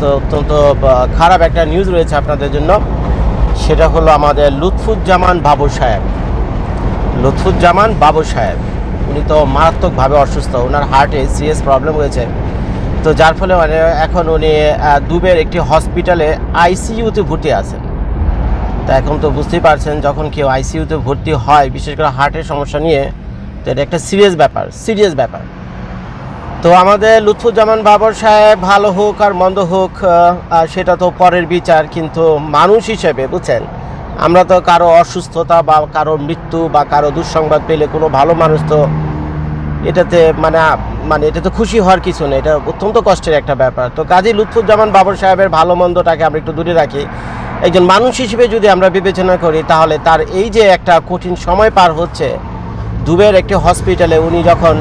তো অত্যন্ত খারাপ একটা নিউজ রয়েছে আপনাদের জন্য। সেটা হলো আমাদের লুৎফুজ্জামান বাবু সাহেব। লুৎফুজ্জামান বাবু সাহেব, উনি তো মারাত্মকভাবে অসুস্থ। ওনার হার্টে সিরিয়াস প্রবলেম হয়েছে। তো যার ফলে মানে এখন উনি দুবের একটি হসপিটালে আইসিইউতে ভর্তি আছেন। তা এখন তো বুঝতেই পারছেন, যখন কেউ আইসিইউতে ভর্তি হয়, বিশেষ করে হার্টের সমস্যা নিয়ে, তো এটা একটা সিরিয়াস ব্যাপার সিরিয়াস ব্যাপার। তো আমাদের লুৎফুজ্জামান বাবর সাহেব ভালো হোক আর মন্দ হোক সেটা তো পরের বিচার, কিন্তু মানুষ হিসেবে, বুঝছেন? আমরা তো কারও অসুস্থতা বা কারও মৃত্যু বা কারও দুঃসংবাদ পেলে কোনো ভালো মানুষ তো এটাতে মানে মানে এটা তো খুশি হওয়ার কিছু নেই। এটা অত্যন্ত কষ্টের একটা ব্যাপার। তো কাজী লুৎফুজ্জামান বাবর সাহেবের ভালো মন্দটাকে আমরা একটু দূরে রাখি। একজন মানুষ হিসেবে যদি আমরা বিবেচনা করি, তাহলে তার এই যে একটা কঠিন সময় পার হচ্ছে, দুবের একটি হসপিটালে উনি যখন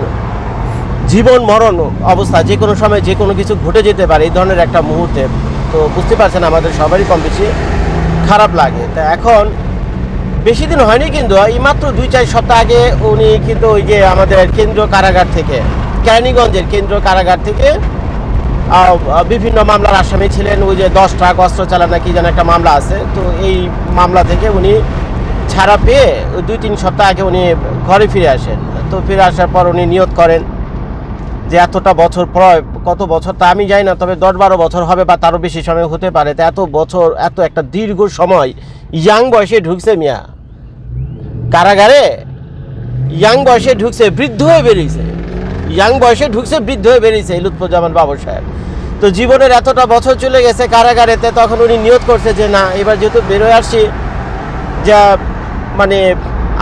জীবন মরণ অবস্থা, যে কোনো সময় যে কোনো কিছু ঘটে যেতে পারে, এই ধরনের একটা মুহূর্তে। তো বুঝতে পারছেন আমাদের সবারই কম বেশি খারাপ লাগে। তা এখন বেশি দিন হয়নি কিন্তু, এই মাত্র দুই চার সপ্তাহ আগে উনি কিন্তু ওই যে আমাদের কেন্দ্রীয় কারাগার থেকে, কেরানীগঞ্জের কেন্দ্রীয় কারাগার থেকে বিভিন্ন মামলার আসামি ছিলেন, ওই যে দশ ট্রাক অস্ত্র চালানা কি যেন একটা মামলা আছে। তো এই মামলা থেকে উনি ছাড়া পেয়ে দুই তিন সপ্তাহ আগে উনি ঘরে ফিরে আসেন। তো ফিরে আসার পর উনি নিয়োগ করেন। যে এতটা বছর পর কত বছর তা আমি জানি না, তবে দশ বারো বছর হবে বা তারও বেশি সময় হতে পারে। তা এত বছর, এত একটা দীর্ঘ সময় ইয়াং বয়সে ঢুকছে মিয়া। কারাগারে ইয়াং বয়সে ঢুকছে, বৃদ্ধ হয়ে বেরিয়েছে। ইয়াং বয়সে ঢুকছে, বৃদ্ধ হয়ে বেরিয়েছে লুৎফুজ্জামান বাবর সাহেব। তো জীবনের এতটা বছর চলে গেছে কারাগারেতে, তখন উনি নিয়ত করছে যে, না, এবার যেহেতু বেরোয় আসছি, যা মানে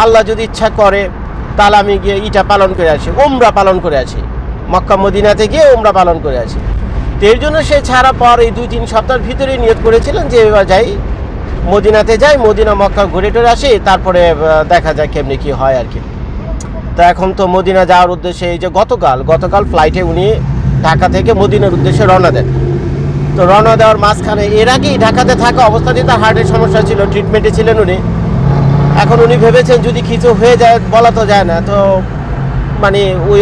আল্লাহ যদি ইচ্ছা করে, তাহলে আমি গিয়ে ইটা পালন করে আসি ওমরা পালন করে আসি। মক্কা মদিনাতে গিয়ে ওমরা পালন করে আসি। তো এর জন্য সে ছাড়া পর এই দুই তিন সপ্তাহের ভিতরেই নিয়োগ করেছিলেন যে এবার যাই মদিনাতে যাই, মদিনা, মক্কা ঘুরে টুরে আসি, তারপরে দেখা যায় কেমনি কি হয় আর কি। তা এখন তো মদিনা যাওয়ার উদ্দেশ্যে এই যে গতকাল গতকাল ফ্লাইটে উনি ঢাকা থেকে মদিনার উদ্দেশ্যে রওনা দেন। তো রওনা দেওয়ার মাঝখানে, এর আগেই ঢাকাতে থাকা অবস্থাতেই তার হার্টের সমস্যা ছিল ট্রিটমেন্টে ছিলেন উনি। এখন উনি ভেবেছেন যদি কিছু হয়ে যায়, বলা তো যায় না। তো মানে ওই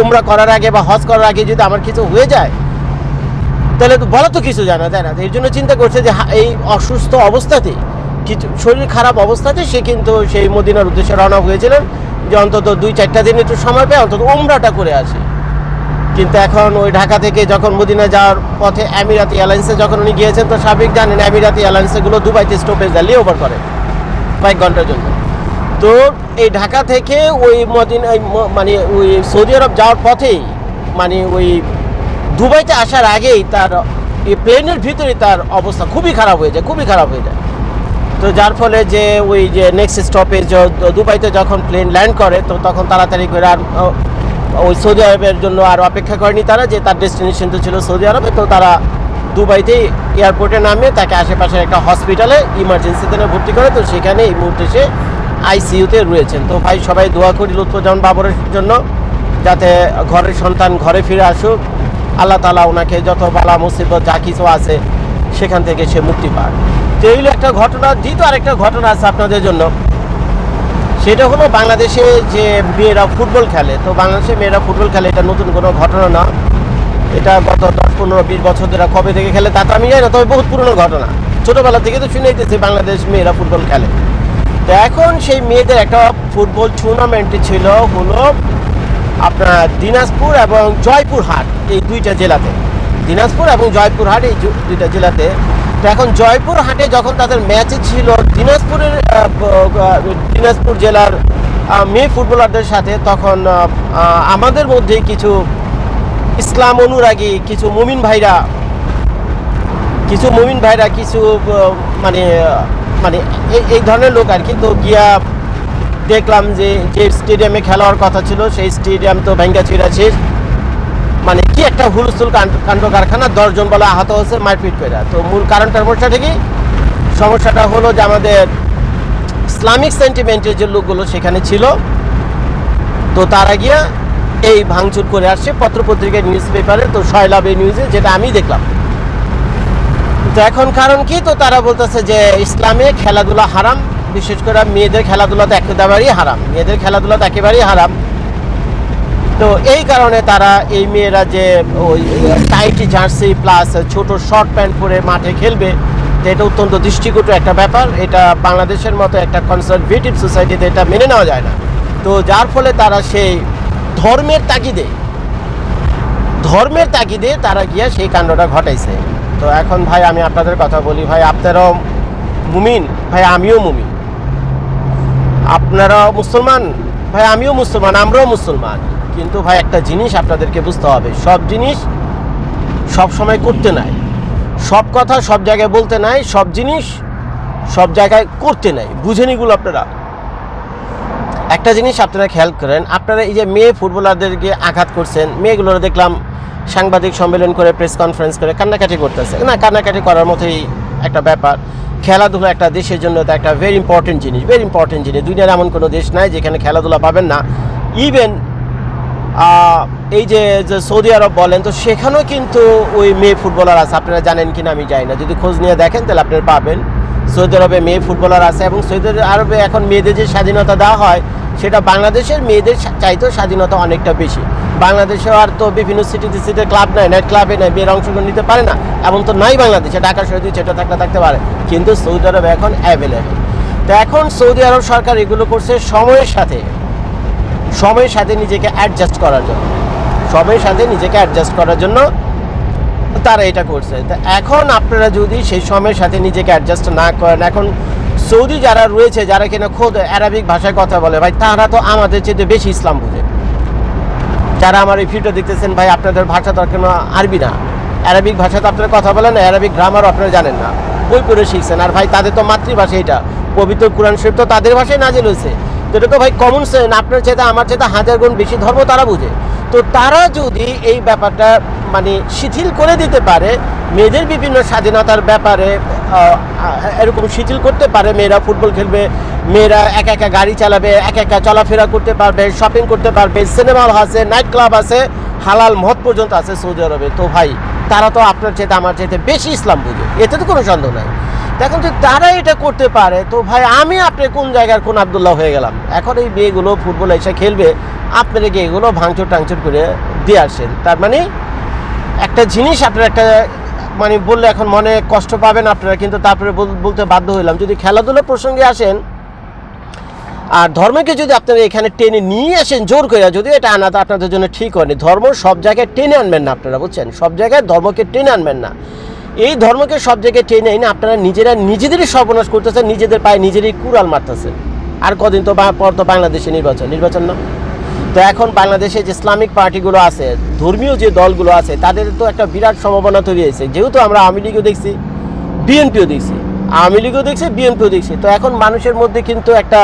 উমরা করার আগে বা হজ করার আগে যদি আমার কিছু হয়ে যায়, তাহলে তো বলা তো কিছু জানা যায় না এর জন্য চিন্তা করছে যে এই অসুস্থ অবস্থাতে, কিছু শরীর খারাপ অবস্থাতে সে কিন্তু সেই মদিনার উদ্দেশ্যে রওনা হয়েছিলেন যে অন্তত দুই, চারটা দিন একটু সময় পেয়ে অন্তত উমরাটা করে আসে। কিন্তু এখন ওই ঢাকা থেকে যখন মদিনা যাওয়ার পথে আমিরাতি এয়ারলাইন্সে যখন উনি গিয়েছেন, তো স্বাভাবিক জানেন আমিরাতি এয়ারলাইন্সগুলো দুবাইতে স্টপেজ দেয় ওভার করে। কয়েক ঘণ্টার জন্য। তো এই ঢাকা থেকে ওই মদিনা মানে ওই সৌদি আরব যাওয়ার পথেই মানে ওই দুবাইতে আসার আগেই তার এই প্লেনের ভিতরে তার অবস্থা খুবই খারাপ হয়ে যায়, খুবই খারাপ হয়ে যায়। তো যার ফলে যে ওই যে নেক্সট স্টপেজ দুবাইতে যখন প্লেন ল্যান্ড করে, তো তখন তাড়াতাড়ি করে আর ওই সৌদি আরবের জন্য আর অপেক্ষা করেনি তারা যে তার ডেস্টিনেশন তো ছিল সৌদি আরবে। তো তারা দুবাইতেই এয়ারপোর্টে নামে তাকে আশেপাশের একটা হসপিটালে ইমার্জেন্সিতে ভর্তি করে, তো সেখানে এই মুহূর্তে সে আইসিইউতে রয়েছেন। তো ভাই, সবাই দোয়া করি লুৎফুজ্জামান বাবরের জন্য যাতে ঘরের সন্তান ঘরে ফিরে আসুক। আল্লাহ তালা ওনাকে যত বালা মুসিবত, যা কিছু আছে, সেখান থেকে সে মুক্তি পায় তো এইগুলো একটা ঘটনা, দ্বিতীয় আরেকটা ঘটনা আছে আপনাদের জন্য। সেটা হলো বাংলাদেশে যে মেয়েরা ফুটবল খেলে, তো বাংলাদেশে মেয়েরা ফুটবল খেলে, এটা নতুন কোনো ঘটনা না। এটা গত দশ, পনেরো, বিশ বছর ধরে কবে থেকে খেলে তা তো আমি জানি না, তবে বহুত পুরনো ঘটনা। ছোটোবেলা থেকে তো শুনে বাংলাদেশ মেয়েরা ফুটবল খেলে। এখন সেই মেয়েদের একটা ফুটবল টুর্নামেন্ট ছিল, হলো আপনার দিনাজপুর এবং জয়পুরহাট, এই দুইটা জেলাতে। দিনাজপুর এবং জয়পুরহাট, এই দুইটা জেলাতে। তো এখন জয়পুরহাটে যখন তাদের ম্যাচ ছিল, দিনাজপুরের দিনাজপুর জেলার মেয়ে ফুটবলারদের সাথে তখন আমাদের মধ্যে কিছু ইসলাম অনুরাগী, কিছু মুমিন ভাইরা, কিছু মুমিন ভাইরা, কিছু মানে মানে এই- ধরনের লোক আর কি। তো গিয়া দেখলাম যে যে স্টেডিয়ামে খেলা হওয়ার কথা ছিল, সেই স্টেডিয়াম তো ভেঙ্গা ছিঁড়া শেষ মানে কি একটা হুলস্থুল কাণ্ড- কারখানা দশজন বলে আহত হচ্ছে মারপিট করে। তো মূল কারণটার সমস্যাটা কি সমস্যাটা হলো যে আমাদের ইসলামিক সেন্টিমেন্টের যে লোকগুলো সেখানে ছিল, তো তারা গিয়া এই ভাঙচুর করে আসছে পত্রপত্রিকার নিউজ পেপারে তো শয়লাভ এই নিউজে যেটা আমি দেখলাম। তো এখন কারণ কি? তো তারা বলতেছে যে ইসলামে খেলাধুলা হারাম, বিশেষ করে মেয়েদের খেলাধুলা তো একেবারেই হারাম। মেয়েদের খেলাধুলা তো একেবারেই হারাম। তো এই কারণে তারা এই মেয়েরা যে ওই টাইটি জার্সি প্লাস ছোট শর্ট প্যান্ট পরে মাঠে খেলবে, তো এটা অত্যন্ত দৃষ্টিকটু একটা ব্যাপার। এটা বাংলাদেশের মতো একটা কনসারভেটিভ সোসাইটিতে এটা মেনে নেওয়া যায় না। তো যার ফলে তারা সেই ধর্মের তাগিদে ধর্মের তাগিদে তারা গিয়া সেই কাণ্ডটা ঘটাইছে। তো এখন ভাই আমি আপনাদের কথা বলি, ভাই আপনারাও মুমিন, ভাই আমিও মুমিন। আপনারা মুসলমান, ভাই আমিও মুসলমান, আমরাও মুসলমান। কিন্তু ভাই একটা জিনিস আপনাদেরকে বুঝতে হবে, সব জিনিস সব সময় করতে নাই। সব কথা সব জায়গায় বলতে নাই, সব জিনিস সব জায়গায় করতে নাই। বুঝেনিগুলো আপনারা। একটা জিনিস আপনারা খেয়াল করেন, আপনারা এই যে মেয়ে ফুটবলারদেরকে আঘাত করছেন, মেয়েগুলোরা দেখলাম সাংবাদিক সম্মেলন করে প্রেস কনফারেন্স করে, কান্নাকাটি করতেছে। না, কান্নাকাটি করার মতোই একটা ব্যাপার। খেলাধুলা একটা দেশের জন্য তো একটা ভেরি ইম্পর্টেন্ট জিনিস ভেরি ইম্পর্টেন্ট জিনিস। দুনিয়ার এমন কোনো দেশ নাই যেখানে খেলাধুলা পাবেন না। ইভেন এই যে যে সৌদি আরব বলেন, তো সেখানেও কিন্তু ওই মেয়ে ফুটবলার আছে। আপনারা জানেন কিনা আমি জানি না। যদি খোঁজ নিয়ে দেখেন, তাহলে আপনারা পাবেন। সৌদি আরবে মেয়ে ফুটবলার আছে এবং সৌদি আরবে এখন মেয়েদের যে স্বাধীনতা দেওয়া হয়, সেটা বাংলাদেশের মেয়েদের চাইতেও স্বাধীনতা অনেকটা বেশি। বাংলাদেশে আর তো বিভিন্ন সিটিতে সিটে ক্লাব নাই নাইট ক্লাবে নাই মেয়ের অংশগ্রহণ নিতে পারে না, এমন তো নাই বাংলাদেশে, ঢাকা শহরে সেটা থাকলে থাকতে পারে, কিন্তু সৌদি আরবে এখন অ্যাভেলেবেল তো এখন সৌদি আরব সরকার এগুলো করছে সময়ের সাথে সময়ের সাথে নিজেকে অ্যাডজাস্ট করার জন্য, সময়ের সাথে নিজেকে অ্যাডজাস্ট করার জন্য তারা এটা করছে। তা এখন আপনারা যদি সেই সময়ের সাথে নিজেকে অ্যাডজাস্ট না করেন, এখন সৌদি যারা রয়েছে, যারা কিনা খোদ অ্যারাবিক ভাষায় কথা বলে, ভাই, তারা তো আমাদের চেয়ে বেশি ইসলাম বুঝে যারা আমার এই ভিডিও দেখতেছেন, ভাই, আপনাদের ভাষা তো কোনো আরবি না। অ্যারাবিক ভাষা তো আপনারা কথা বলেন অ্যারাবিক গ্রামারও আপনারা জানেন না। বই পড়ে শিখছেন। আর ভাই, তাদের তো মাতৃভাষা এটা পবিত্র কোরআন শরীফ তো তাদের ভাষায় নাজিল হয়েছে। তো এটা তো ভাই কমন সেন আপনার চাইতে আমার চাইতে হাজার গুণ বেশি ধর্ম তারা বুঝে। তো তারা যদি এই ব্যাপারটা মানে শিথিল করে দিতে পারে, মেয়েদের বিভিন্ন স্বাধীনতার ব্যাপারে এরকম শিথিল করতে পারে, মেয়েরা ফুটবল খেলবে, মেয়েরা একা একা গাড়ি চালাবে, একা একা চলাফেরা করতে পারবে শপিং করতে পারবে সিনেমা হল আছে নাইট ক্লাব আছে, হালাল মদ পর্যন্ত আছে সৌদি আরবে। তো ভাই, তারা তো আপনার চাইতে, আমার চাইতে বেশি ইসলাম বুঝে। এতে তো কোনো সন্দেহ নাই। দেখুন যদি তারা এটা করতে পারে, তো ভাই, আমি আপনি কোন জায়গার কোন আবদুল্লাহ হয়ে গেলাম? এখন এই মেয়েগুলো ফুটবল এসে খেলবে আপনারা কি এগুলো ভাঙচুর টাংচুর করে দিয়ে আসেন। তার মানে একটা জিনিস আপনার একটা মানে বললে এখন মনে কষ্ট পাবেন আপনারা, কিন্তু তারপরে বল- বলতে বাধ্য হইলাম। যদি খেলাধুলা প্রসঙ্গে আসেন, আর ধর্মকে যদি আপনারা এখানে টেনে নিয়ে আসেন জোর করে যদি এটা আনা আপনাদের জন্য ঠিক হয়নি। ধর্ম সব জায়গায় টেনে আনবেন না আপনারা, বুঝছেন? সব জায়গায় ধর্মকে টেনে আনবেন না। এই ধর্মকে সব জায়গায় টেনে এনে আপনারা নিজেরা নিজেদেরই সর্বনাশ করতেছেন, নিজেদের পায়ে নিজেরই কুড়াল মারতেছেন। আর কদিন তো পর তো বাংলাদেশে নির্বাচন। নির্বাচন না? তো এখন বাংলাদেশে যে ইসলামিক পার্টিগুলো আছে, ধর্মীয় যে দলগুলো আছে, তাদের তো একটা বিরাট সম্ভাবনা তৈরি হয়েছে। যেহেতু আমরা আওয়ামী লীগও দেখছি, বিএনপিও দেখছি, আওয়ামী লীগও দেখছি, বিএনপিও দেখছি। তো এখন মানুষের মধ্যে কিন্তু একটা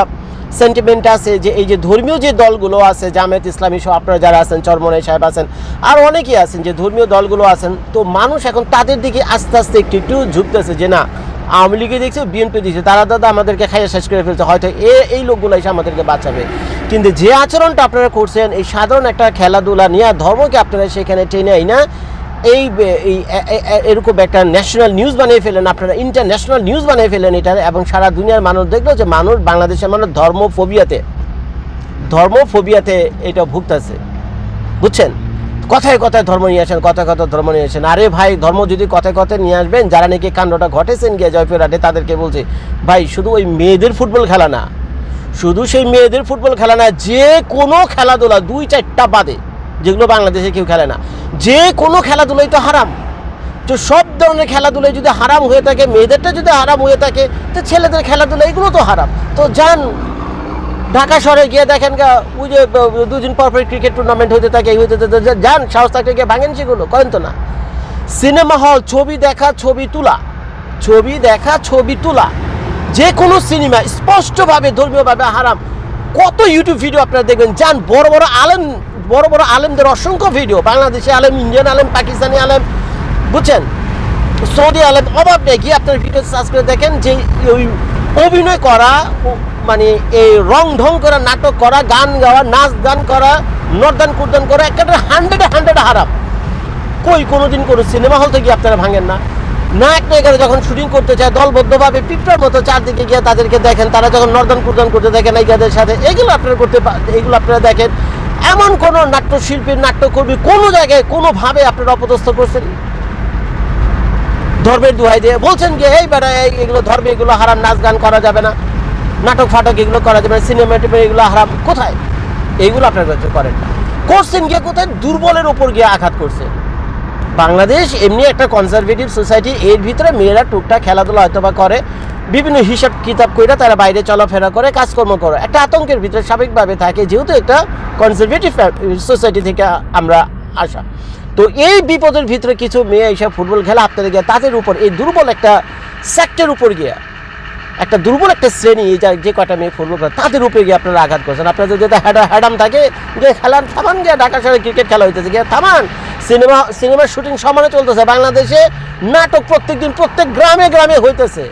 সেন্টিমেন্ট আছে যে এই যে ধর্মীয় যে দলগুলো আছে, জামায়াত ইসলামী সহ আপনারা যারা আছেন, চরমনাই সাহেব আছেন, আর অনেকেই আছেন যে ধর্মীয় দলগুলো আছেন, তো মানুষ এখন তাদের দিকে আস্তে আস্তে একটু একটু ঝুঁকতেছে যে না আওয়ামী লীগে দেখছে, বিএনপি দিচ্ছে তারা দাদা আমাদেরকে খাইয়ে শেষ করে ফেলছে। হয়তো এ, এই লোকগুলো এসে আমাদেরকে বাঁচাবে। কিন্তু যে আচরণটা আপনারা করছেন, এই সাধারণ একটা খেলাধুলা নিয়ে ধর্মকে আপনারা সেখানে টেনে আই না এই এরকম একটা ন্যাশনাল নিউজ বানিয়ে ফেলেন আপনারা ইন্টারন্যাশনাল নিউজ বানিয়ে ফেলেন এটা, এবং সারা দুনিয়ার মানুষ দেখল যে মানুষ, বাংলাদেশের মানুষ ধর্মফোবিয়াতে ধর্মফোবিয়াতে এটা ভুগতেছে। বুঝছেন? কথায় কথায় ধর্ম নিয়ে আসেন, কথায় কথায় ধর্ম নিয়ে আসেন। আরে ভাই, ধর্ম যদি কথায় কথায় নিয়ে আসবেন, যারা নাকি কাণ্ডটা ঘটেছেন গিয়ে জয়পুরহাটে তাদেরকে বলছে, ভাই, শুধু ওই মেয়েদের ফুটবল খেলা না, শুধু সেই মেয়েদের ফুটবল খেলা না, যে কোনো খেলাধুলা দুই চারটা বাদে, যেগুলো বাংলাদেশে কেউ খেলে না, যে কোনো খেলাধুলাই তো হারাম। তো সব ধরনের খেলাধুলায় যদি হারাম হয়ে থাকে, মেয়েদেরটা যদি হারাম হয়ে থাকে, তো ছেলেদের খেলাধুলা এগুলো তো হারাম। তো যান ঢাকা শহরে গিয়ে দেখেন ওই যে দুদিন পর পর ক্রিকেট টুর্নামেন্ট হতে থাকে এই থাকে, যান সাহস থাকলে গিয়ে ভাঙেন সেগুলো করেন তো না। সিনেমা হল ছবি দেখা ছবি তোলা ছবি দেখা ছবি তোলা যে কোনো সিনেমা স্পষ্টভাবে ধর্মীয়ভাবে হারাম। কত ইউটিউব ভিডিও আপনারা দেখবেন যান বড় বড় আলেম বড় বড় আলেমদের অসংখ্য ভিডিও বাংলাদেশি আলেম ইন্ডিয়ান আলেম পাকিস্তানি আলেম বুঝছেন? সৌদি আলেম অভাব নেই গিয়ে আপনার ভিডিও সার্চ করে দেখেন যে ওই অভিনয় করা মানে এই রং ঢং করা, নাটক করা, গান গাওয়া, নাচ গান করা, নর্দান কুর্দান করা একটা হান্ড্রেডে হান্ড্রেড হারাম। কই কোনোদিন কোনো সিনেমা হল থেকে আপনারা ভাঙেন না। না একটা এখানে যখন শুটিং করতে চায় দলবদ্ধভাবে পিঁপড়ার মতো চারদিকে গিয়ে তাদেরকে দেখেন, তারা যখন নর্দান কুর্দান করতে দেখেন এইগাদের সাথে, এগুলো আপনারা করতে এগুলো আপনারা দেখেন। এমন কোনো নাট্যশিল্পীর নাট্যকর্মী কোনো জায়গায় কোনোভাবে আপনারা অপদস্থ করছেন? ধর্মের দোহাই দিয়ে বলছেন যে, এই বেড়া এই এগুলো ধর্মে এগুলো হারান নাচ গান করা যাবে না। নাটক ফাটক এগুলো করা যাবে সিনেমা এগুলো হারাম। কোথায়? এইগুলো আপনার কাছে করেন না। করছেন গিয়ে কোথায়? দুর্বলের ওপর গিয়ে আঘাত করছে। বাংলাদেশ এমনি একটা কনজারভেটিভ সোসাইটি এর ভিতরে মেয়েরা টুকটাক খেলাধুলা হয়তো বা করে, বিভিন্ন হিসাব কিতাব করে তারা বাইরে চলাফেরা করে, কাজকর্ম করে। একটা আতঙ্কের ভিতরে স্বাভাবিকভাবে থাকে, যেহেতু একটা কনজারভেটিভ সোসাইটি থেকে আমরা আসা। তো এই বিপদের ভিতরে কিছু মেয়ে এসে ফুটবল খেলা, আপনাদের গিয়ে তাদের উপর, এই দুর্বল একটা সেক্টের উপর গিয়া একটা দুর্বল একটা শ্রেণি যা- যে কটা মেয়ে ফুটবল খেলে, তাদের উপরে গিয়ে আপনারা আঘাত করছেন। আপনাদের যদি হ্যাডা হ্যাডাম থাকে, যে খেলার থামান গিয়ে ঢাকা শহরে ক্রিকেট খেলা হইতেছে, গিয়ে থামান। সিনেমা সিনেমার শুটিং সমানে চলতেছে, বাংলাদেশে নাটক প্রত্যেকদিন প্রত্যেক গ্রামে গ্রামে হইতেছে।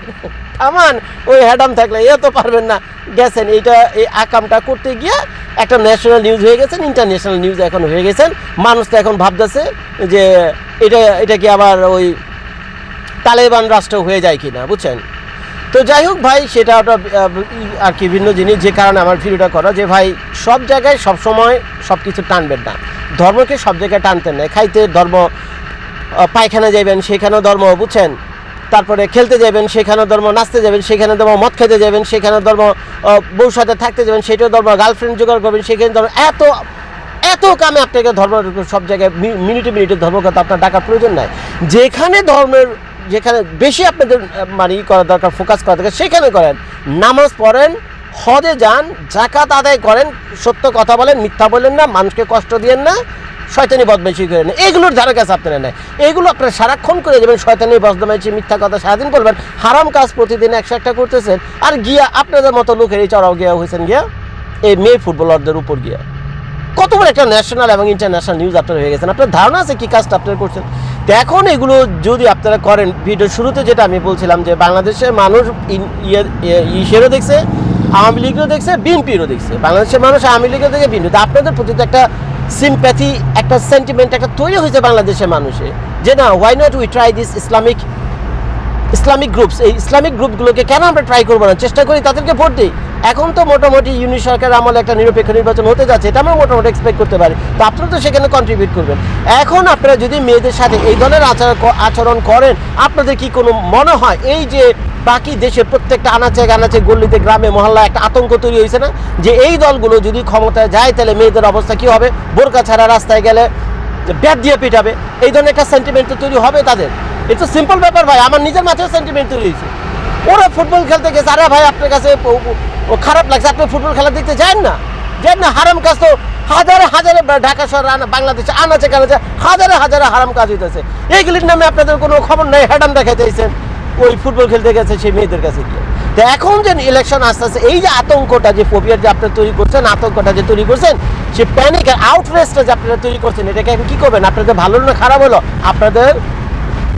থামান, ওই হ্যাডাম থাকলে এ তো পারবেন না। গেছেন, এইটা এই আকামটা করতে গিয়ে একটা ন্যাশনাল নিউজ হয়ে গেছেন ইন্টারন্যাশনাল নিউজ এখন হয়ে গেছেন। মানুষ তো এখন ভাবতেছে যে এটা এটা কি আবার ওই তালেবান রাষ্ট্র হয়ে যায় কিনা, বুঝছেন? তো যাই হোক ভাই, সেটা ওটা আর কি ভিন্ন জিনিস, যে কারণে আমার ভিডিওটা করা যে ভাই, সব জায়গায় সব সময় সব কিছু টানবেন না। ধর্মকে সব জায়গায় টানতেন না। খাইতে ধর্ম পায়খানা যাবেন সেখানেও ধর্ম, বুঝছেন? তারপরে খেলতে যাবেন সেখানে ধর্ম, নাচতে যাবেন সেখানে ধর্ম, মদ খেতে যাবেন সেখানে ধর্ম বউর সাথে থাকতে যাবেন সেটাও ধর্ম গার্লফ্রেন্ড জোগাড় করবেন সেখানে ধর্ম। এত এত কামে আপনাকে ধর্ম সব জায়গায় মিনিটে মিনিটে ধর্মকথা আপনার ডাকার প্রয়োজন নাই। যেখানে ধর্মের যেখানে বেশি আপনাদের মানে করা দরকার ফোকাস করা দরকার, সেখানে করেন। নামাজ পড়েন, হজে যান জাকাত আদায় করেন, সত্য কথা বলেন, মিথ্যা বলেন না, মানুষকে কষ্ট দিয়েন না, শয়তানি বদমাইশি করেন। না এগুলোর ধারে কাছে আপনারা নেয়, এগুলো আপনারা সারাক্ষণ করে যাবেন, শয়তানি, বদমাইশি, মিথ্যা কথা সারাদিন করবেন, হারাম কাজ প্রতিদিন একশো একটা করতেছেন, আর গিয়া আপনাদের মতো লোকের এই চড়াও গিয়া হয়েছেন গিয়া, এই মেয়ে ফুটবলারদের উপর গিয়া। কত বড় একটা ন্যাশনাল এবং ইন্টারন্যাশনাল নিউজ আপনার হয়ে গেছেন আপনার ধারণা আছে কি কাজটা আপনারা করছেন? তো এখন এগুলো যদি আপনারা করেন ভিডিও শুরুতে যেটা আমি বলছিলাম যে বাংলাদেশের মানুষ ইয়ে- ইয়ে- ইসেরও দেখছে, আওয়ামী লীগেরও দেখছে, বিএনপিরও দেখছে। বাংলাদেশের মানুষ আওয়ামী লীগের দেখে বিএনপি। আপনাদের প্রতি তো একটা সিম্প্যাথি একটা সেন্টিমেন্ট একটা তৈরি হয়েছে বাংলাদেশের মানুষে যে, না why not we try this Islamic Islamic groups, এই ইসলামিক গ্রুপগুলোকে কেন আমরা ট্রাই করব না? চেষ্টা করি, তাদেরকে ভোট দিই। এখন তো মোটামুটি ইউনি সরকার আমলে একটা নিরপেক্ষ নির্বাচন হতে যাচ্ছে, এটা আমরা মোটামুটি এক্সপেক্ট করতে পারি। তো আপনারা তো সেখানে কন্ট্রিবিউট করবেন। এখন আপনারা যদি মেয়েদের সাথে এই ধরনের আচরণ আচরণ করেন, আপনাদের কি কোনো মনে হয়? এই যে বাকি দেশে প্রত্যেকটা আনাচে গানাচে গল্লিতে গ্রামে, মহল্লায় একটা আতঙ্ক তৈরি হয়েছে না? যে এই দলগুলো যদি ক্ষমতায় যায়, তাহলে মেয়েদের অবস্থা কী হবে? বোরকা ছাড়া রাস্তায় গেলে ব্যাট দিয়ে পিটাবে। এই ধরনের একটা সেন্টিমেন্ট তৈরি হবে তাদের। এটা সিম্পল ব্যাপার ভাই, আমার নিজের মাথায় সেন্টিমেন্ট তৈরি হয়েছে। ওরা ফুটবল খেলতে গেছে, আরে ভাই, আপনার কাছে খারাপ লাগছে, আপনি ফুটবল খেলা দেখতে যান না। যান না, হারাম কাজ তো হাজারে হাজারে ঢাকা শহর বাংলাদেশে আনাচে কানাচে হাজারে হাজারে হারাম কাজ হইতেছে। এইগুলির নামে আপনাদের কোনো খবর নাই, হ্যাডাম দেখাইতেছেন ওই ফুটবল খেলতে গেছে সেই মেয়েদের কাছে গিয়ে। তো এখন যে ইলেকশন আসতে আসতে, এই যে আতঙ্কটা, যে ফোবিয়ার যে আপনারা তৈরি করছেন, আতঙ্কটা যে তৈরি করছেন, সে প্যানিক আর আউটরেস্টটা যে আপনারা তৈরি করছেন, এটাকে এখন কি করবেন? আপনাদের ভালো না খারাপ হলো? আপনাদের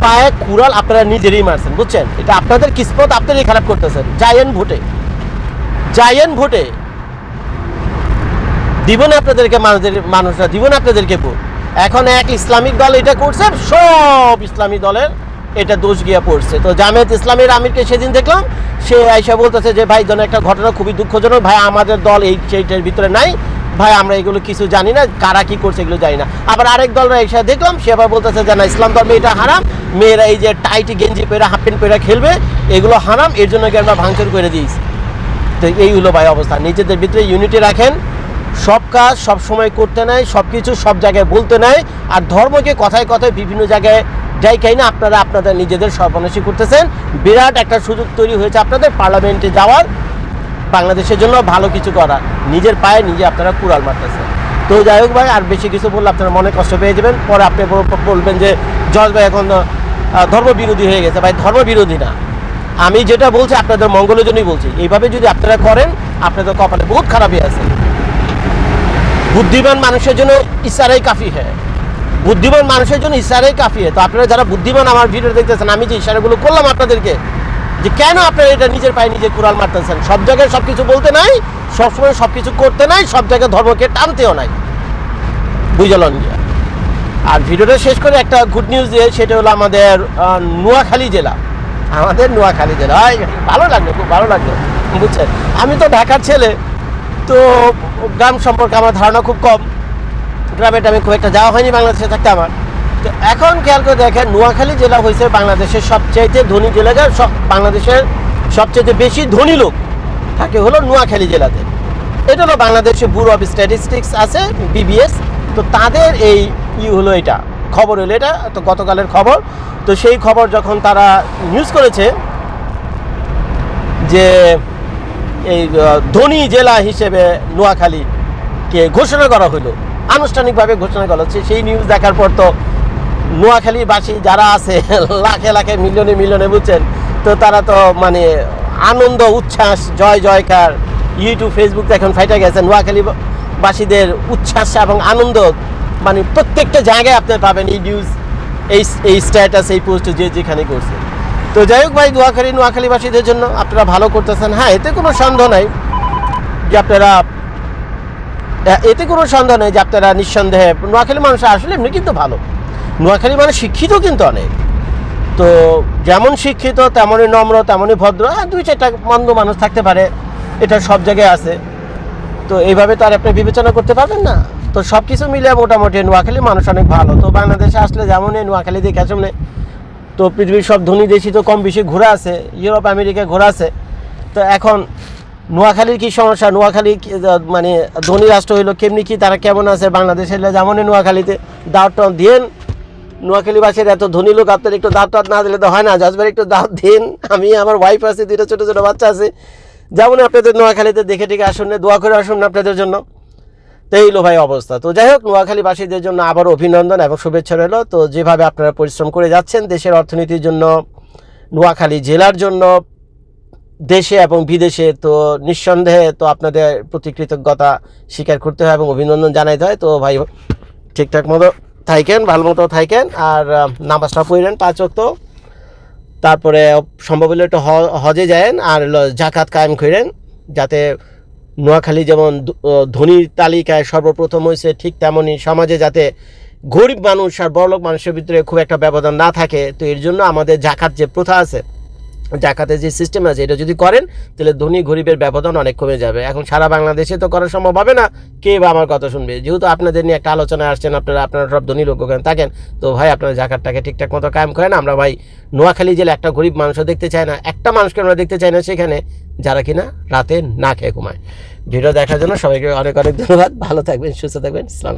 পায়ে কুড়াল আপনারা নিজেরই মারছেন, বুঝছেন? এটা আপনাদের কিসমত আপনারই খারাপ করতেছেন। জায়েন ভোটে। জায়েন ভোটে। দিব না আপনাদেরকে মানুষদের, মানুষরা, দিব না আপনাদেরকে ভোট। এখন এক ইসলামিক দল এটা করছে, সব ইসলামী দলের এটা দোষ গিয়া পড়ছে। তো জামায়াত ইসলামের আমিরকে সেদিন দেখলাম, সে আইসা বলতেছে যে, ভাই, যেন একটা ঘটনা খুবই দুঃখজনক। ভাই, আমাদের দল এই, সেইটার ভিতরে নাই। ভাই, আমরা এগুলো কিছু জানি না, কারা কি করছে এগুলো জানি না। আবার আরেক দলরা এসে দেখলাম, সে আবার বলতেছে যে, না, ইসলাম ধর্মে এটা হারাম। মেয়েরা এই যে টাইট গেঞ্জি পেরা হাফ প্যান্ট পেরা খেলবে, এগুলো হারাম, এর জন্য কি আমরা ভাঙচুর করে দিয়েছি? তো এই হলো ভাই অবস্থা। নিজেদের ভিতরে ইউনিটি রাখেন। সব কাজ সব সময় করতে নাই সব কিছু সব জায়গায় বলতে নাই আর ধর্মকে কথায় কথায় বিভিন্ন জায়গায় যাই খাই না, আপনারা আপনাদের নিজেদের সর্বনাশী করতেছেন। বিরাট একটা সুযোগ তৈরি হয়েছে আপনাদের পার্লামেন্টে যাওয়ার। বাংলাদেশের জন্য ভালো কিছু করা। নিজের পায়ে নিজে আপনারা কুড়াল মারতেছেন। তো যাই হোক ভাই, আর বেশি কিছু বললে আপনারা মনে কষ্ট পেয়ে যাবেন। পরে আপনি বলবেন যে, জজ ভাই এখন ধর্মবিরোধী হয়ে গেছে। ভাই, ধর্মবিরোধী না। আমি যেটা বলছি, আপনাদের মঙ্গলের জন্যই বলছি। এইভাবে যদি আপনারা করেন, আপনাদের কপালে বহুত খারাপই আছে। বুদ্ধিমান মানুষের জন্য ইশারাই কাফি হ্যাঁ বুদ্ধিমান মানুষের জন্য ইশারাই কাফি হয় তো আপনারা যারা বুদ্ধিমান আমার ভিডিও দেখতেছেন, আমি যে ইশারাগুলো করলাম আপনাদেরকে যে কেন আপনারা এটা নিজের পায়ে নিজে কুড়াল মারতেছেন? সব জায়গায় সব কিছু বলতে নাই সবসময় সব কিছু করতে নাই সব জায়গায় ধর্মকে টানতেও নাই। বুঝলেন আর ভিডিওটা শেষ করে একটা গুড নিউজ দিয়ে সেটা হলো আমাদের নোয়াখালী জেলা। আমাদের নোয়াখালী জেলা। হয়, ভালো লাগল খুব ভালো লাগল। বুঝছেন? আমি তো ঢাকার ছেলে তো গ্রাম সম্পর্কে আমার ধারণা খুব কম। গ্রামে টামে খুব একটা যাওয়া হয়নি বাংলাদেশে থাকতে আমার। তো এখন খেয়াল করে দেখেন, নোয়াখালী জেলা হয়েছে বাংলাদেশের সবচাইতে ধনী জেলা সব বাংলাদেশের সবচেয়ে বেশি ধনী লোক থাকে হলো নোয়াখালী জেলাতে। এটা হলো বাংলাদেশে ব্যুরো অফ স্ট্যাটিস্টিক্স আছে বিবিএস তো তাদের এই ই হলো এটা, খবর হলো এটা, তো গতকালের খবর। তো সেই খবর যখন তারা নিউজ করেছে যে এই ধনী জেলা হিসেবে নোয়াখালীকে ঘোষণা করা হলো, আনুষ্ঠানিকভাবে ঘোষণা করা হচ্ছে সেই নিউজ দেখার পর তো নোয়াখালীবাসী যারা আছে, লাখে লাখে, মিলিয়নে মিলিয়নে বুঝছেন? তো তারা তো মানে আনন্দ, উচ্ছ্বাস, জয়, জয়কার। ইউটিউব ফেসবুক তো এখন ফাইটা গেছে। নোয়াখালীবাসীদের উচ্ছ্বাস এবং আনন্দ মানে প্রত্যেকটা জায়গায় আপনি পাবেন এই নিউজ এই এই স্ট্যাটাস এই পোস্ট যে যেখানে করছে। তো যাই হোক ভাই, নোয়াখালী নোয়াখালীবাসীদের জন্য আপনারা ভালো করতেছেন। হ্যাঁ এতে কোনো সন্দেহ নাই যে আপনারা এতে কোনো সন্দেহ নেই যে আপনারা নিঃসন্দেহে, নোয়াখালী মানুষ আসলে এমনি কিন্তু ভালো। নোয়াখালী মানুষ শিক্ষিত কিন্তু অনেক। তো যেমন শিক্ষিত, তেমনই নম্র, তেমনই ভদ্র হ্যাঁ দুই চারটা মন্দ মানুষ থাকতে পারে। এটা সব জায়গায় আছে। তো এইভাবে তো আর আপনি বিবেচনা করতে পারবেন না। তো সব কিছু মিলে মোটামুটি নোয়াখালী মানুষ অনেক ভালো। তো বাংলাদেশে আসলে যেমন যেমনই নোয়াখালী দেখে সামনে তো পৃথিবীর সব ধনী দেশই তো কম বেশি ঘোরা আছে। ইউরোপ, আমেরিকা ঘোরা আছে। তো এখন নোয়াখালীর কি সমস্যা? নোয়াখালী মানে ধনী রাষ্ট্র হইল কেমনি কি? তারা কেমন আছে? বাংলাদেশ হইলে যেমনই নোয়াখালীতে। দাওয়াত টাওয়াত দিয়েন। নোয়াখালীবাসীর এত ধনী লোক আপনার একটু দাওয়াত টাওয়াত না দিলে তো হয় না। জজবার একটু দাওয়াত দিন। আমি আমার ওয়াইফ আছে দুটো ছোটো ছোটো বাচ্চা আছে। যেমন আপনাদের নোয়াখালীতে দেখে টেকে আসুন না, দোয়া করে আসুন না আপনাদের জন্য। তো এই লো ভাই অবস্থা। তো যাই হোক নোয়াখালীবাসীদের জন্য আবার অভিনন্দন এবং শুভেচ্ছা রইল। তো যেভাবে আপনারা পরিশ্রম করে যাচ্ছেন দেশের অর্থনীতির জন্য নোয়াখালী জেলার জন্য দেশে এবং বিদেশে তো নিঃসন্দেহে তো আপনাদের প্রতি কৃতজ্ঞতা স্বীকার করতে হয় এবং অভিনন্দন জানাইতে হয়। তো ভাই ঠিকঠাক মতো থাইকেন ভালো মতো থাইকেন, আর নামাজটা পড়েন পাঁচ অক্ত তারপরে সম্ভব হলে একটু হজে যায়েন আর জাকাত কায়েম করেন, যাতে নোয়াখালী যেমন ধনীর তালিকায় সর্বপ্রথম হয়েছে, ঠিক তেমনই সমাজে যাতে গরিব মানুষ আর বড়লোক মানুষের ভিতরে খুব একটা ব্যবধান না থাকে। তো এর জন্য আমাদের জাকাত যে প্রথা আছে জাকাতের যে সিস্টেম আছে, এটা যদি করেন, তাহলে ধনী গরিবের ব্যবধান অনেক কমে যাবে। এখন সারা বাংলাদেশে তো করা সম্ভব হবে না। কে বা আমার কথা শুনবে? যেহেতু আপনাদের নিয়ে একটা আলোচনা আসছেন, আপনারা আপনারা সব ধনী লোক ওখানে থাকেন, তো ভাই আপনারা জাকাতটাকে ঠিকঠাক মতো কায়েম করেন। আমরা ভাই নোয়াখালী জেলে একটা গরিব মানুষও দেখতে চাই না, একটা মানুষকে আমরা দেখতে চাই না সেখানে, যারা কিনা রাতে না খেয়ে ঘুমায়। ভিডিও দেখার জন্য সবাইকে অনেক অনেক ধন্যবাদ। ভালো থাকবেন, সুস্থ থাকবেন। ইসলাম